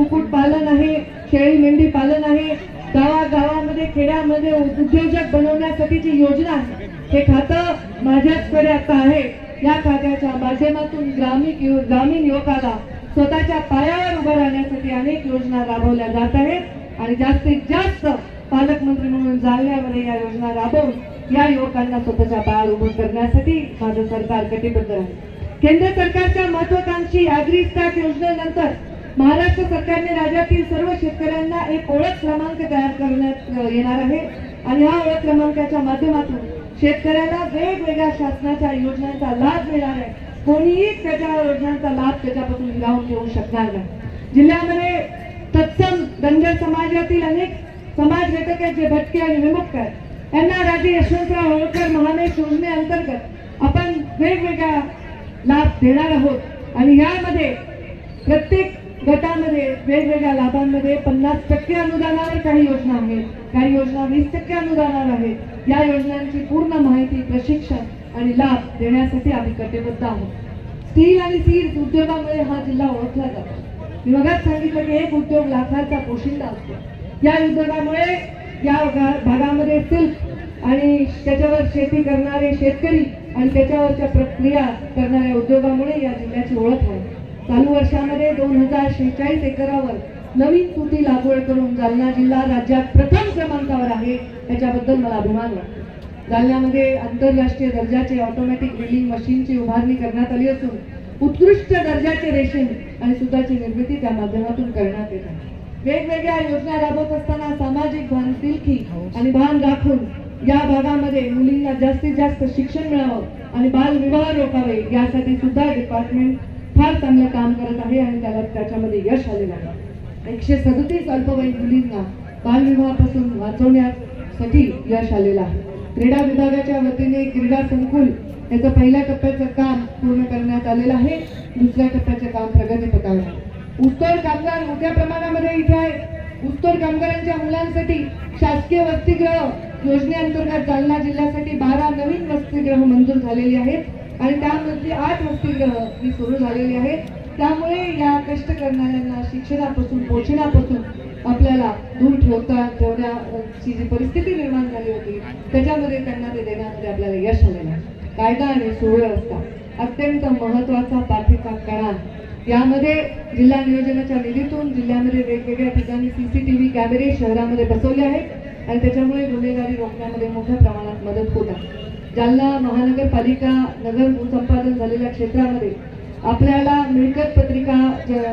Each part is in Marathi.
कुक्कुटपालन आहे शेळी मेंढी पालन आहे. गावागावामध्ये खेड्यामध्ये उद्योजक बनवण्यासाठीची योजना आहे. हे खातं माझ्याचकडे आता आहे. या खात्याच्या माध्यमातून ग्रामीण यु- ग्रामीण युवकाला स्वतःच्या पायावर उभं राहण्यासाठी अनेक योजना राबवल्या जात आहेत. आणि जास्तीत जास्त पालकमंत्री म्हणून जालन्यावर या योजना राबवून या युवकांना स्वतःच्या पायावर उभं करण्यासाठी माझं सरकार कटिबद्ध आहे. केंद्र सरकारच्या महत्वाकांक्षी अॅग्री स्टॅक योजनेनंतर महाराष्ट्र सरकारने राज्यातील सर्व शेतकऱ्यांना एक ओळख क्रमांक तयार करण्यात येणार आहे. आणि या ओळख क्रमांकाच्या माध्यमातून शेतकऱ्याला वेगवेगळ्या शासनाच्या योजनांचा लाभ मिळणार आहे. कोणीही त्याच्या योजनांचा लाभ त्याच्यापासून हिरावून घेऊ शकणार नाही. जिल्ह्यामध्ये तत्सम धनगर समाजातील अनेक समाज घटक आहेत जे भटके आणि विमुक्त आहेत. यांना राजे यशवंतराव होळकर महामेश योजनेअंतर्गत आपण वेगवेगळ्या लाभ देणार आहोत. आणि यामध्ये प्रत्येक गटामध्ये वेगवेगळ्या लाभांमध्ये पन्नास टक्के अनुदानावर काही योजना आहेत. काही योजना वीस टक्के अनुदानावर आहेत. या योजनांची पूर्ण माहिती प्रशिक्षण आणि लाभ देण्यासाठी आम्ही कटिबद्ध आहोत. स्टील आणि सीड उद्योगामुळे हा जिल्हा ओळखला जातो. मी मगाच सांगितलं की एक उद्योग लाखाचा पोशिंदा असतो. या उद्योगामुळे या भागामध्ये सिल्क आणि त्याच्यावर शेती करणारे शेतकरी आणि त्याच्यावरच्या प्रक्रिया करणाऱ्या उद्योगामुळे या जिल्ह्याची ओळख आहे. चालू वर्षामध्ये दोन हजार शेहेचाळीस एकरावर नवीन तुती लागवड करून जालना जिल्हा राज्यात प्रथम क्रमांकावर आहे त्याच्याबद्दल मला अभिमान वाटतो. जालन्यामध्ये आंतरराष्ट्रीय दर्जाचे ऑटोमॅटिक ड्रिलिंग मशीनची उभारणी करण्यात आली असून उत्कृष्ट दर्जाचे रेशीम आणि सुताची निर्मिती त्या माध्यमातून करण्यात येत आहे. वेगवेगळ्या योजना राबवत असताना सामाजिक बांधिलकी आणि भान राखून या भागामध्ये मुलींना जास्तीत जास्त शिक्षण मिळावं आणि बालविवाह रोखावे यासाठी सुद्धा डिपार्टमेंट फार चांगलं काम करत आहे आणि त्याला त्याच्यामध्ये यश आलेलं आहे. एकशे सदतीस अल्पवयीन मुलींना बालविवाहापासून वाचवण्यासाठी यश आलेलं आहे. क्रीडा विभागाच्या वतीने क्रीडा संकुल याचं पहिल्या टप्प्याचं काम पूर्ण करण्यात आलेलं आहे. दुसऱ्या टप्प्याचं काम प्रगतीपथावर आहे. उत्तर कामगार मोठ्या प्रमाणामध्ये इथे आहे उत्तर कामगारांच्या मुलांसाठी शासकीय वसतिगृह योजनेअंतर्गत जालना जिल्ह्यासाठी बारा नवीन वसतिगृह मंजूर झालेली आहेत. आणि त्यामध्ये आठ हस्तिग्रह ही सुरू झालेली आहेत. त्यामुळे या कष्ट करणाऱ्यांना शिक्षणापासून पोषणापासून आपल्याला दूर ठेवता ठेवण्याची जी परिस्थिती निर्माण झाली होती त्याच्यामध्ये त्यांना ते देण्यामध्ये आपल्याला यश आलेलं आहे. कायदा आणि सुव्यवस्था अत्यंत महत्त्वाचा पाठीचा कणा यामध्ये जिल्हा नियोजनाच्या निधीतून जिल्ह्यामध्ये वेगवेगळ्या ठिकाणी सीसीटीव्ही कॅमेरे शहरामध्ये बसवले आहेत. आणि त्याच्यामुळे गुन्हेगारी रोखण्यामध्ये मोठ्या प्रमाणात मदत होत आहे. जालना महानगरपालिका नगर भूसंपादन झालेल्या क्षेत्रामध्ये आपल्याला मिळकत पत्रिका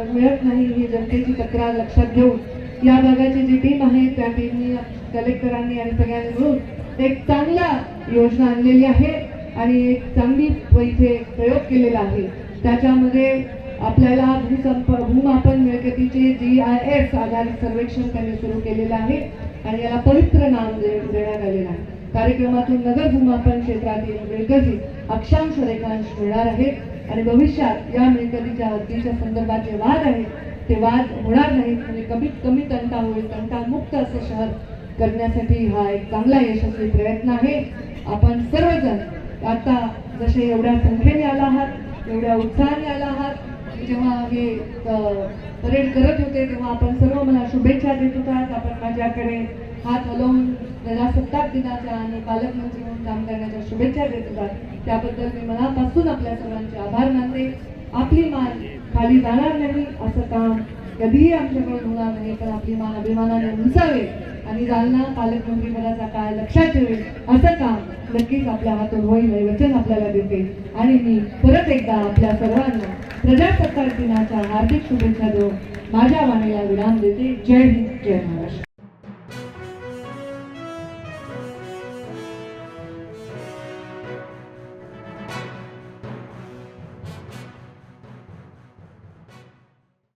मिळत नाही ही जनतेची तक्रार लक्षात घेऊन या भागाची जी टीम आहे त्या टीमनी कलेक्टरांनी आणि सगळ्यांनी मिळून एक चांगला योजना आणलेली आहे आणि एक चांगली इथे प्रयोग केलेला आहे. त्याच्यामध्ये आपल्याला भूसंप भूमापन मिळकतीचे जी आय एस आधारित सर्वेक्षण त्यांनी सुरू केलेलं आहे आणि याला पवित्र नाम दे- देण्यात आलेलं आहे. कार्यक्रमातून नगर भूमापन क्षेत्रातील मिळकती अक्षांश रेखांश मिळणार आहेत. आणि भविष्यात या मिळकतीच्या हद्दीच्या संदर्भात जे वाद आहेत ते वाद होणार नाहीत. म्हणजे कमीत कमी तंटा होईल तंटा मुक्त असं शहर करण्यासाठी हा एक चांगला यशस्वी प्रयत्न आहे. आपण सर्वजण आता जसे एवढ्या संख्येने आला आहात एवढ्या उत्साहाने आला आहात जेव्हा हे परेड करत होते तेव्हा आपण सर्व मला शुभेच्छा देत होतात. आपण माझ्याकडे हात हलवून प्रजासत्ताक दिनाच्या आणि पालकमंत्री म्हणून काम करण्याच्या शुभेच्छा देत होतात. त्याबद्दल मी मनापासून आपल्या सर्वांचे आभार मानते. आपली मान खाली जाणार नाही असं काम कधीही आमच्याकडून होणार नाही पण आपली मान अभिमानाने उंचावे आणि जालना पालकमंत्री पदाचा काळ लक्षात ठेवेल असं काम नक्कीच आपल्या हातून होईल हे वचन आपल्याला देते. आणि मी परत एकदा आपल्या सर्वांना प्रजासत्ताक दिनाच्या हार्दिक शुभेच्छा देऊन माझ्या वाणीला विराम देते. जय हिंद जय महाराष्ट्र.